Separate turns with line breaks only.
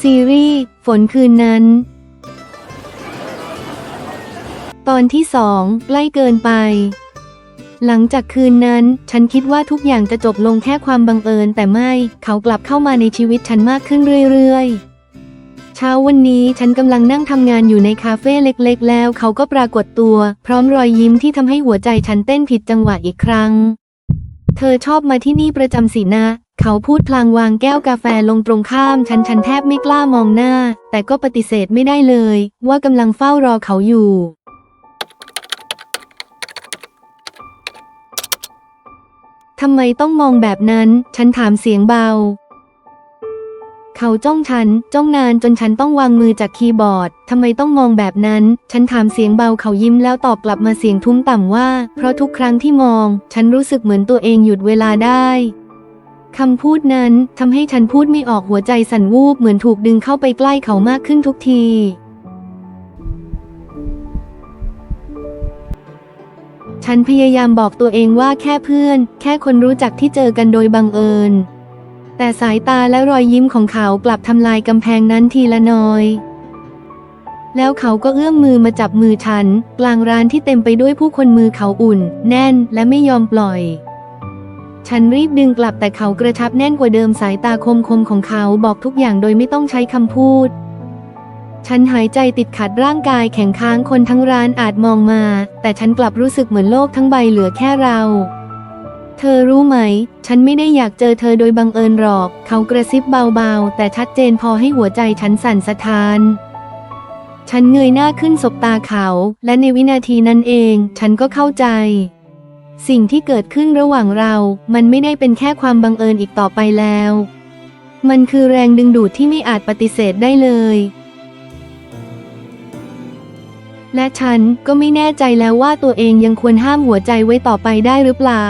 ซีรีส์ ฝนคืนนั้น ตอนที่สองใกล้เกินไป หลังจากคืนนั้น ฉันคิดว่าทุกอย่างจะจบลงแค่ความบังเอิญแต่ไม่เขากลับเข้ามาในชีวิตฉันมากขึ้นเรื่อยๆเช้าวันนี้ฉันกำลังนั่งทำงานอยู่ในคาเฟ่เล็กๆ แล้วเขาก็ปรากฏตัว พร้อมรอยยิ้มที่ทำให้หัวใจฉันเต้นผิดจังหวะอีกครั้ง เธอชอบมาที่นี่ประจำสินะ เขาพูดพลางวางแก้วกาแฟลงตรงข้ามฉันฉันแทบไม่กล้ามองหน้า แต่ก็ปฏิเสธไม่ได้เลย ว่ากำลังเฝ้ารอเขาอยู่ ทำไมต้องมองแบบนั้น ฉันถามเสียงเบา เขาจ้องฉัน จ้องนานจนฉันต้องวางมือจากคีย์บอร์ด ทำไมต้องมองแบบนั้น ฉันถามเสียงเบาเขายิ้มแล้วตอบกลับมาเสียงทุ้มต่ำว่า เพราะทุกครั้งที่มอง ฉันรู้สึกเหมือนตัวเองหยุดเวลาได้ คำพูดนั้นทำให้ฉันพูดไม่ออกหัวใจสั่นวูบเหมือนถูกดึงเข้าไปใกล้เขามากขึ้นทุกที ฉันพยายามบอกตัวเองว่าแค่เพื่อน แค่คนรู้จักที่เจอกันโดยบังเอิญ แต่สายตาและรอยยิ้มของเขากลับทำลายกำแพงนั้นทีละน้อย แล้วเขาก็เอื้อมมือมาจับมือฉัน กลางร้านที่เต็มไปด้วยผู้คนมือเขาอุ่น แน่นและไม่ยอมปล่อย ฉันรีบดึงกลับแต่เขากระชับแน่นกว่าเดิมสายตาคมคมของเขาบอกทุกอย่างโดยไม่ต้องใช้คำพูด ฉันหายใจติดขัดร่างกายแข็งค้างคนทั้งร้านอาจมองมา แต่ฉันกลับรู้สึกเหมือนโลกทั้งใบเหลือแค่เรา เธอรู้ไหม ฉันไม่ได้อยากเจอเธอโดยบังเอิญหรอก เขากระซิบเบาๆ แต่ชัดเจนพอให้หัวใจฉันสั่นสะท้านฉันเงยหน้าขึ้นสบตาเขา และในวินาทีนั้นเอง ฉันก็เข้าใจ สิ่งที่เกิดขึ้นระหว่างเรา มันไม่ได้เป็นแค่ความบังเอิญอีกต่อไปแล้ว มันคือแรงดึงดูดที่ไม่อาจปฏิเสธได้เลย และฉันก็ไม่แน่ใจแล้วว่าตัวเองยังควรห้ามหัวใจไว้ต่อไปได้หรือเปล่า